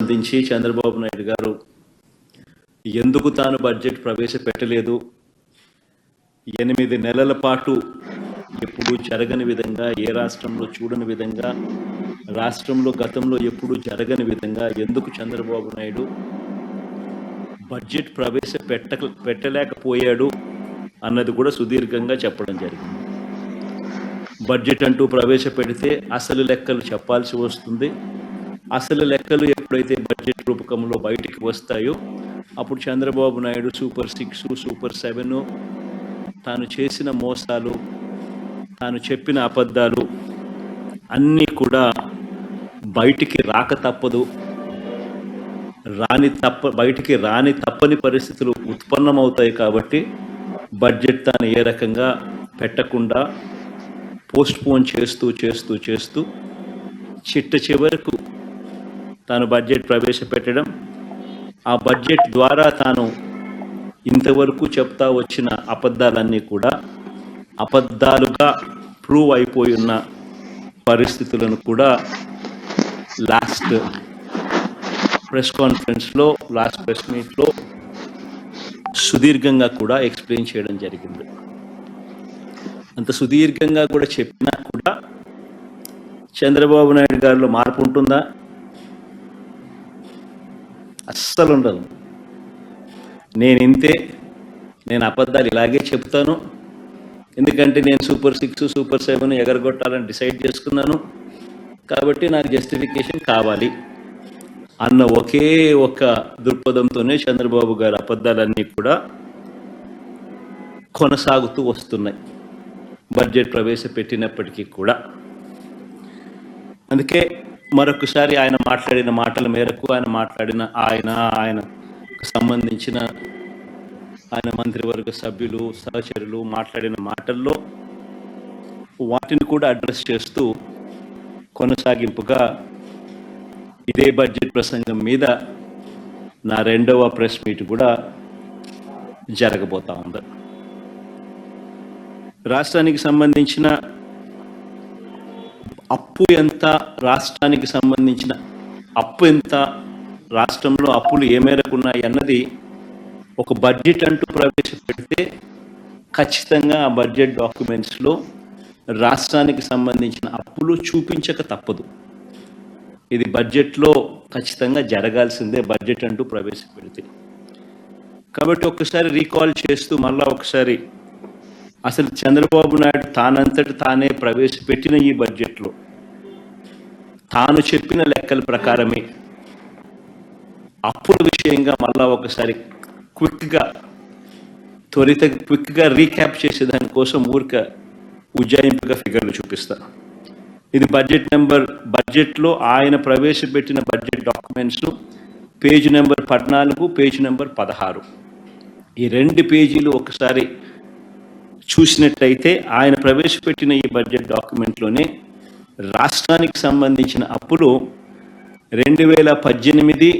సంబంధించి చంద్రబాబు నాయుడు గారు ఎందుకు తాను బడ్జెట్ ప్రవేశపెట్టలేదు? ఎనిమిది నెలల పాటు ఎప్పుడూ జరగని విధంగా ఏ రాష్ట్రంలో చూడని విధంగా రాష్ట్రంలో గతంలో ఎప్పుడూ జరగని విధంగా ఎందుకు చంద్రబాబు నాయుడు బడ్జెట్ ప్రవేశపెట్ట పెట్టలేకపోయాడు అన్నది కూడా సుదీర్ఘంగా చెప్పడం జరిగింది. బడ్జెట్ అంటూ ప్రవేశపెడితే అసలు లెక్కలు చెప్పాల్సి వస్తుంది. అసలు లెక్కలు ఎప్పుడైతే బడ్జెట్ రూపకంలో బయటికి వస్తాయో అప్పుడు Chandrababu Naidu super six super seven తాను చేసిన మోసాలు తాను చెప్పిన అబద్ధాలు అన్నీ కూడా బయటికి రాక తప్పదు. రాని తప్ప బయటికి రాని తప్పని పరిస్థితులు ఉత్పన్నమవుతాయి కాబట్టి బడ్జెట్ తాను ఏ రకంగా పెట్టకుండా పోస్ట్ పోన్ చేస్తూ చేస్తూ చేస్తూ చిట్ట చివరకు తాను బడ్జెట్ ప్రవేశపెట్టడం ఆ బడ్జెట్ ద్వారా తాను ఇంతవరకు చెప్తా వచ్చిన అబద్ధాలన్నీ కూడా అబద్ధాలుగా ప్రూవ్ అయిపోయి ఉన్న పరిస్థితులను కూడా లాస్ట్ ప్రెస్ కాన్ఫరెన్స్లో లాస్ట్ ప్రెస్ మీట్లో సుదీర్ఘంగా కూడా ఎక్స్ప్లెయిన్ చేయడం జరిగింది. అంత సుదీర్ఘంగా కూడా చెప్పినా కూడా చంద్రబాబు నాయుడు గారిలో మార్పు ఉంటుందా? అస్సలు ఉండదు నేను ఇంతే నేను అబద్ధాలు ఇలాగే చెప్తాను. ఎందుకంటే నేను సూపర్ సిక్స్ సూపర్ సెవెన్ ఎగరగొట్టాలని డిసైడ్ చేసుకున్నాను. కాబట్టి నాకు జస్టిఫికేషన్ కావాలి. అన్న ఒకే ఒక దృక్పథంతోనే చంద్రబాబు గారి అబద్ధాలన్నీ కూడా కొనసాగుతూ వస్తున్నాయి. బడ్జెట్ ప్రవేశపెట్టినప్పటికీ కూడా. అందుకే మరొకసారి ఆయన మాట్లాడిన మాటల మేరకు ఆయన మాట్లాడిన ఆయన ఆయన సంబంధించిన ఆయన మంత్రివర్గ సభ్యులు సహచరులు మాట్లాడిన మాటల్లో వాటిని కూడా అడ్రస్ చేస్తూ కొనసాగింపుగా ఇదే బడ్జెట్ ప్రసంగం మీద నా రెండవ ప్రెస్ మీట్ కూడా జరగబోతా ఉంది. రాష్ట్రానికి సంబంధించిన అప్పు ఎంత రాష్ట్రానికి సంబంధించిన అప్పు ఎంత రాష్ట్రంలో అప్పులు ఏ మేరకు ఉన్నాయి అన్నది ఒక బడ్జెట్ అంటూ ప్రవేశపెడితే ఖచ్చితంగా ఆ బడ్జెట్ డాక్యుమెంట్స్లో రాష్ట్రానికి సంబంధించిన అప్పులు చూపించక తప్పదు. ఇది బడ్జెట్లో ఖచ్చితంగా జరగాల్సిందే బడ్జెట్ అంటూ ప్రవేశపెడితే. కాబట్టి ఒక్కసారి రీకాల్ చేస్తూ మళ్ళా ఒకసారి అసలు చంద్రబాబు నాయుడు తానంతటి తానే ప్రవేశపెట్టిన ఈ బడ్జెట్లో. తాను చెప్పిన లెక్కల ప్రకారమే. అప్పుల విషయంగా మళ్ళా ఒకసారి క్విక్గా త్వరిత క్విక్గా రీక్యాప్ చేసే దానికోసం ఊరిక ఉజ్జాయింపుగా ఫిగర్లు చూపిస్తా. ఇది బడ్జెట్ నెంబర్ బడ్జెట్లో ఆయన ప్రవేశపెట్టిన బడ్జెట్ డాక్యుమెంట్స్ పేజ్ నెంబర్ పద్నాలుగు పేజ్ నెంబర్ పదహారు. ఈ రెండు పేజీలు ఒకసారి చూసినట్లయితే ఆయన ప్రవేశపెట్టిన ఈ బడ్జెట్ డాక్యుమెంట్లోనే రాష్ట్రానికి సంబంధించిన అప్పులు రెండు వేల పద్దెనిమిది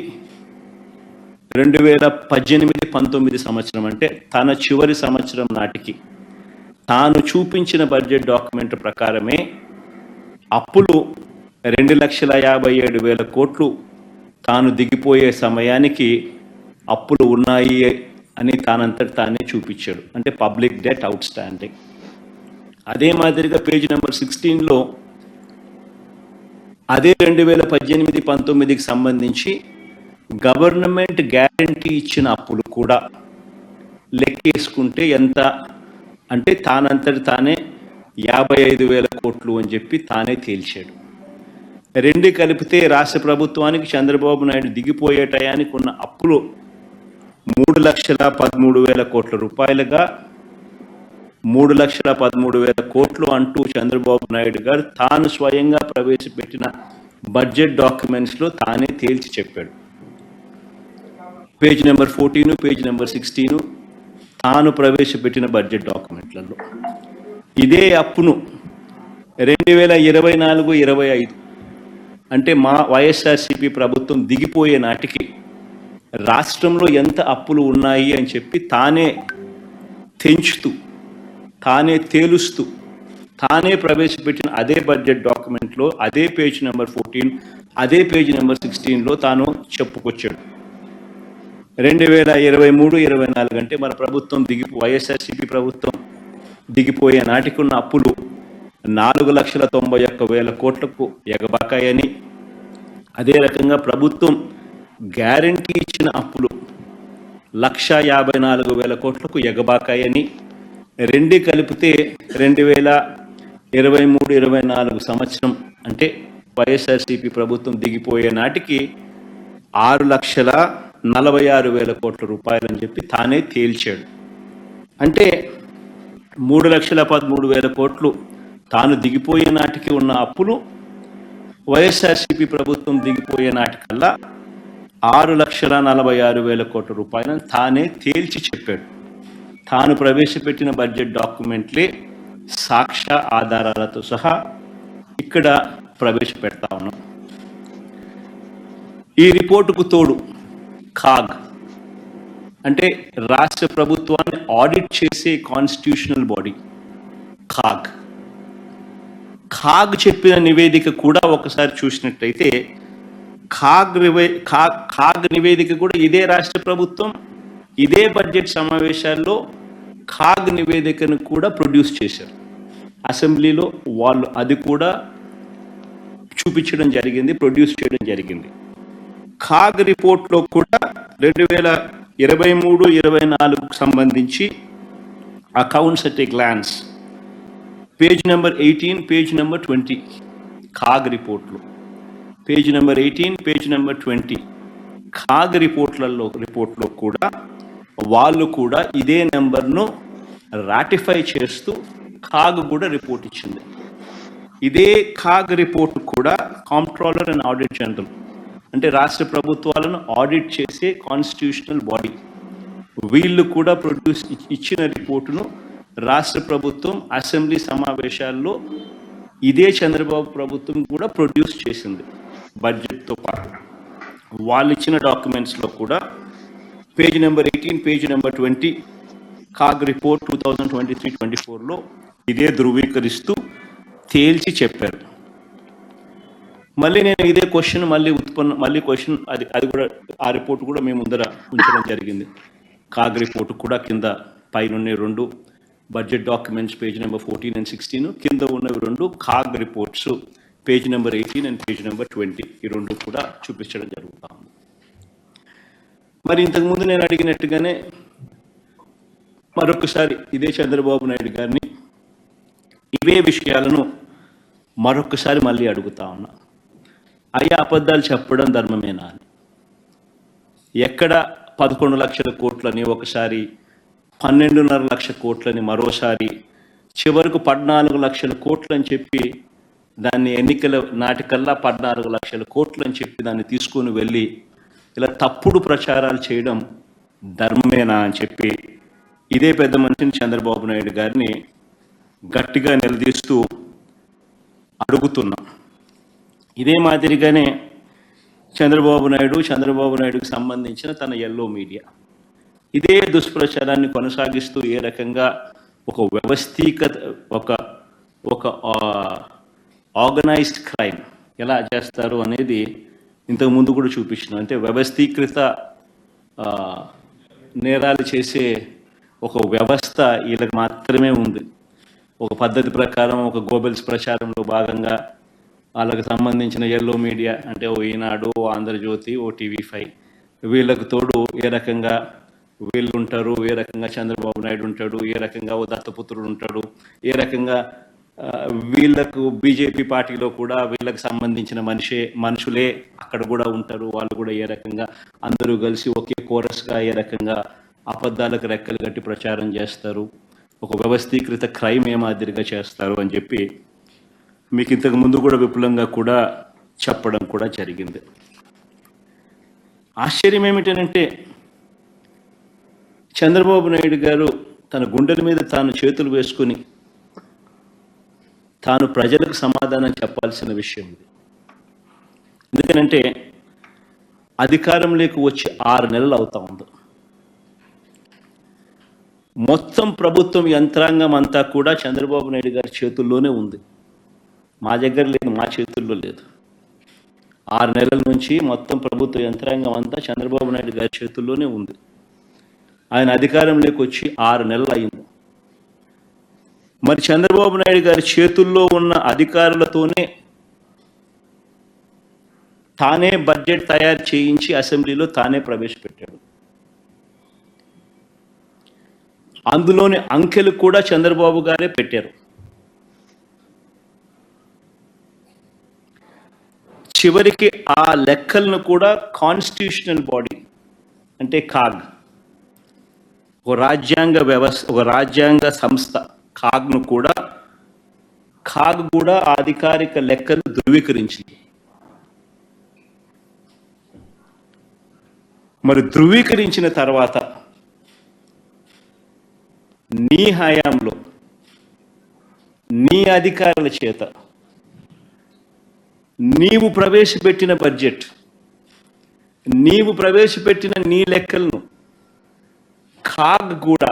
రెండు వేల పద్దెనిమిది పంతొమ్మిది సంవత్సరం అంటే తన చివరి సంవత్సరం నాటికి తాను చూపించిన బడ్జెట్ డాక్యుమెంట్ ప్రకారమే అప్పులు రెండు లక్షల యాభై ఏడు వేల కోట్లు తాను దిగిపోయే సమయానికి అప్పులు ఉన్నాయి అని తానంతటి తానే చూపించాడు. అంటే పబ్లిక్ డెట్ అవుట్ స్టాండింగ్ అదే మాదిరిగా పేజ్ నెంబర్ సిక్స్టీన్లో అదే రెండు వేల పద్దెనిమిది పంతొమ్మిదికి సంబంధించి గవర్నమెంట్ గ్యారంటీ ఇచ్చిన అప్పులు కూడా లెక్కేసుకుంటే ఎంత? అంటే తానంతటి తానే యాభై ఐదు వేల కోట్లు అని చెప్పి తానే తేల్చాడు. రెండు కలిపితే రాష్ట్ర ప్రభుత్వానికి చంద్రబాబు నాయుడు దిగిపోయే టయానికి ఉన్న అప్పులు మూడు లక్షల పదమూడు వేల కోట్ల రూపాయలుగా మూడు లక్షల పదమూడు వేల కోట్లు అంటూ చంద్రబాబు నాయుడు గారు తాను స్వయంగా ప్రవేశపెట్టిన బడ్జెట్ డాక్యుమెంట్స్లో తానే తేల్చి చెప్పాడు. Page number fourteen page number sixteen తాను ప్రవేశపెట్టిన బడ్జెట్ డాక్యుమెంట్లలో. ఇదే అప్పును రెండు వేల ఇరవై నాలుగు ఇరవై ఐదు అంటే మా వైఎస్ఆర్సీపీ ప్రభుత్వం దిగిపోయే నాటికి రాష్ట్రంలో ఎంత అప్పులు ఉన్నాయి అని చెప్పి తానే తెంచుతూ తానే తేలుస్తూ తానే ప్రవేశపెట్టిన అదే బడ్జెట్ డాక్యుమెంట్లో అదే పేజ్ నెంబర్ ఫోర్టీన్ అదే పేజ్ నెంబర్ సిక్స్టీన్లో తాను చెప్పుకొచ్చాడు. రెండు వేల ఇరవై మూడు ఇరవై నాలుగు అంటే మన ప్రభుత్వం దిగి వైఎస్ఆర్సీపీ ప్రభుత్వం దిగిపోయే నాటికున్న అప్పులు నాలుగు లక్షల తొంభై ఒక్క వేల కోట్లకు ఎగబాకాయని. అదే రకంగా ప్రభుత్వం గ్యారంటీ ఇచ్చిన అప్పులు లక్ష యాభై నాలుగు వేల కోట్లకు ఎగబాకాయని రెండు కలిపితే రెండు వేల ఇరవై మూడు ఇరవై నాలుగు సంవత్సరం అంటే వైఎస్ఆర్సీపీ ప్రభుత్వం దిగిపోయే నాటికి ఆరు లక్షల నలభై ఆరు వేల కోట్ల రూపాయలని చెప్పి తానే తేల్చాడు. అంటే మూడు లక్షల పదమూడు వేల కోట్లు తాను దిగిపోయే నాటికి ఉన్న అప్పులు వైఎస్ఆర్సీపీ ప్రభుత్వం దిగిపోయే నాటికల్లా ఆరు లక్షల నలభై ఆరు వేల కోట్ల రూపాయలను తానే తేల్చి చెప్పాడు. తాను ప్రవేశపెట్టిన బడ్జెట్ డాక్యుమెంట్లే సాక్ష్య ఆధారాలతో సహా ఇక్కడ ప్రవేశపెడతా ఉన్నాం. ఈ రిపోర్టుకు తోడు ఖాగ్. అంటే రాష్ట్ర ప్రభుత్వాన్ని ఆడిట్ చేసే కాన్స్టిట్యూషనల్ బాడీ కాగ్ ఖాగ్ చెప్పిన నివేదిక కూడా ఒకసారి చూసినట్టయితే ఖాగ్ నివే ఖాగ్ నివేదిక కూడా ఇదే రాష్ట్ర ప్రభుత్వం ఇదే బడ్జెట్ సమావేశాల్లో ఖాగ్ నివేదికను కూడా ప్రొడ్యూస్ చేశారు. అసెంబ్లీలో వాళ్ళు అది కూడా చూపించడం జరిగింది ప్రొడ్యూస్ చేయడం జరిగింది. ఖాగ్ రిపోర్ట్లో కూడా రెండు వేల ఇరవై మూడు ఇరవై నాలుగుకు సంబంధించి accounts at a glance page number eighteen page number twenty CAG రిపోర్ట్లో. Page number eighteen page number twenty. CAG రిపోర్ట్లలో రిపోర్ట్లో కూడా వాళ్ళు కూడా ఇదే నెంబర్ను రాటిఫై చేస్తూ ఖాగ్ కూడా రిపోర్ట్ ఇచ్చింది. ఇదే ఖాగ్ రిపోర్ట్ కూడా కాంప్ట్రోలర్ అండ్ ఆడిట్ జనరల్ అంటే రాష్ట్ర ప్రభుత్వాలను ఆడిట్ చేసే కాన్స్టిట్యూషనల్ బాడీ. వీళ్ళు కూడా ప్రొడ్యూస్ ఇచ్చిన రిపోర్టును రాష్ట్ర ప్రభుత్వం అసెంబ్లీ సమావేశాల్లో ఇదే చంద్రబాబు ప్రభుత్వం కూడా ప్రొడ్యూస్ చేసింది. బడ్జెట్తో పాటు వాళ్ళు ఇచ్చిన డాక్యుమెంట్స్లో కూడా page number eighteen page number twenty CAG report two thousand twenty three twenty ఫోర్లో ఇదే ధృవీకరిస్తూ తేల్చి చెప్పారు. మళ్ళీ నేను ఇదే క్వశ్చన్ మళ్ళీ ఉత్పన్న మళ్ళీ క్వశ్చన్ అది అది కూడా ఆ రిపోర్ట్ కూడా మేము ముందర ఉంచడం జరిగింది. కాగ్ రిపోర్ట్ కూడా కింద పైన రెండు budget documents page number fourteen and sixteen కింద ఉన్నవి రెండు CAG reports page number eighteen and page number twenty. ఈ రెండు కూడా చూపించడం జరుగుతా మరి ఇంతకుముందు నేను అడిగినట్టుగానే మరొకసారి ఇదే చంద్రబాబు నాయుడు గారిని ఇవే విషయాలను మరొకసారి మళ్ళీ అడుగుతా ఉన్నా. అయ్యా అబద్ధాలు చెప్పడం ధర్మమేనా అని. ఎక్కడ పదకొండు లక్షల కోట్లని ఒకసారి పన్నెండున్నర లక్ష కోట్లని మరోసారి చివరకు పద్నాలుగు లక్షల కోట్లని చెప్పి దాన్ని ఎన్నికల నాటికల్లా పద్నాలుగు లక్షల కోట్లు అని చెప్పి దాన్ని తీసుకొని వెళ్ళి ఇలా తప్పుడు ప్రచారాలు చేయడం ధర్మమేనా అని చెప్పి ఇదే పెద్ద మనిషిని చంద్రబాబు నాయుడు గారిని గట్టిగా నిలదీస్తూ అడుగుతున్నాం. ఇదే మాదిరిగానే చంద్రబాబు నాయుడు చంద్రబాబు నాయుడుకి సంబంధించిన తన ఎల్లో మీడియా ఇదే దుష్ప్రచారాన్ని కొనసాగిస్తూ ఏ రకంగా ఒక వ్యవస్థీకత ఒక ఒక ఆర్గనైజ్డ్ క్రైమ్. ఎలా చేస్తారు అనేది ఇంతకు ముందు కూడా చూపించిన అంటే వ్యవస్థీకృత నేరాలు చేసే ఒక వ్యవస్థ వీళ్ళకి మాత్రమే ఉంది. ఒక పద్ధతి ప్రకారం ఒక గోబెల్స్ ప్రచారంలో భాగంగా వాళ్ళకి సంబంధించిన ఎల్లో మీడియా అంటే ఓ ఈనాడు ఓ ఆంధ్రజ్యోతి ఓ టీవీ ఫైవ్ వీళ్ళకు తోడు ఏ రకంగా వీళ్ళు ఉంటారు ఏ రకంగా చంద్రబాబు నాయుడు ఉంటాడు ఏ రకంగా ఓ దత్తపుత్రుడు ఉంటాడు ఏ రకంగా వీళ్ళకు బీజేపీ పార్టీలో కూడా వీళ్ళకి సంబంధించిన మనిషే మనుషులే అక్కడ కూడా ఉంటారు. వాళ్ళు కూడా ఏ రకంగా అందరూ కలిసి ఒకే కోరస్గా ఏ రకంగా అబద్ధాలకు రెక్కలు కట్టి ప్రచారం చేస్తారు. ఒక వ్యవస్థీకృత క్రైమ్ ఏ మాదిరిగా చేస్తారు అని చెప్పి మీకు ఇంతకు ముందు కూడా విపులంగా కూడా చెప్పడం కూడా జరిగింది. ఆశ్చర్యం ఏమిటనంటే చంద్రబాబు నాయుడు గారు తన గుండెల మీద తాను చేతులు వేసుకుని తాను ప్రజలకు సమాధానం చెప్పాల్సిన విషయం ఇది. ఎందుకనంటే అధికారంలోకి వచ్చి ఆరు నెలలు అవుతా ఉంది. మొత్తం ప్రభుత్వం యంత్రాంగం అంతా కూడా చంద్రబాబు నాయుడు గారి చేతుల్లోనే ఉంది. మా దగ్గర లేదు మా చేతుల్లో లేదు. ఆరు నెలల నుంచి మొత్తం ప్రభుత్వ యంత్రాంగం అంతా చంద్రబాబు నాయుడు గారి చేతుల్లోనే ఉంది. ఆయన అధికారంలోకి వచ్చి ఆరు నెలలు అయింది. మరి చంద్రబాబు నాయుడు గారి చేతుల్లో ఉన్న అధికారులతోనే తానే బడ్జెట్ తయారు చేయించి అసెంబ్లీలో తానే ప్రవేశపెట్టాడు. అందులోని అంకెలు కూడా చంద్రబాబు గారే పెట్టారు. చివరికి ఆ లెక్కలను కూడా కాన్స్టిట్యూషనల్ బాడీ అంటే కాగ్ ఒక రాజ్యాంగ వ్యవస్థ ఒక రాజ్యాంగ సంస్థ కాగ్ను కూడా కాగ్ కూడా అధికారిక లెక్కను ధృవీకరించింది. మరి ధృవీకరించిన తర్వాత నీ హయాంలో నీ అధికారుల చేత నీవు ప్రవేశపెట్టిన బడ్జెట్ నీవు ప్రవేశపెట్టిన నీ లెక్కలను కాగ్ కూడా